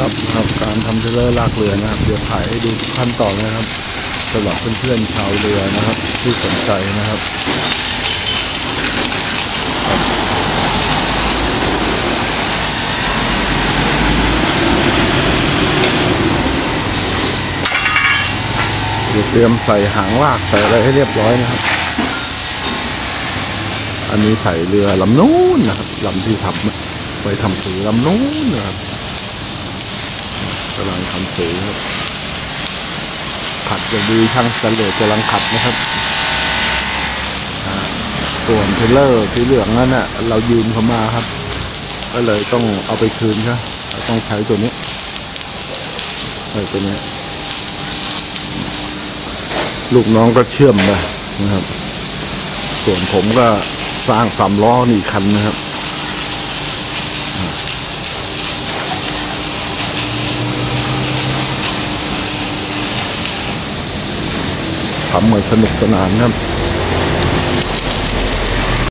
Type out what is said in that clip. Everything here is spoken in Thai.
ครับครับการทำเทรลเลอร์ลากเรือนะครับเดี๋ยวถ่ายให้ดูขั้นตอนนะครับสำหรับเพื่อนๆชาวเรือนะครับ ที่สนใจนะครับเดี๋ยวเตรียมใส่หางลากใส่อะไรให้เรียบร้อยนะครับ อันนี้ใส่เรือลำนู้นนะครับลำที่ทำไปทำสีลำนู้นนะครับำลังทำสีครับขัดอย่างดีช่างสเลดกำลังขัดนะครับส่วนเทรลเลอร์สีเหลืองนั่นน่ะเรายืมเขามาครับ ก็เลยต้องเอาไปคืนครับต้องใช้ตัวนี้เออตัวนี้ ลูกน้องก็เชื่อมไปนะครับ ส่วนผมก็สร้างสามล้อนี่อีกคันนะครับ ทำเหมือนสนุกสนานครับ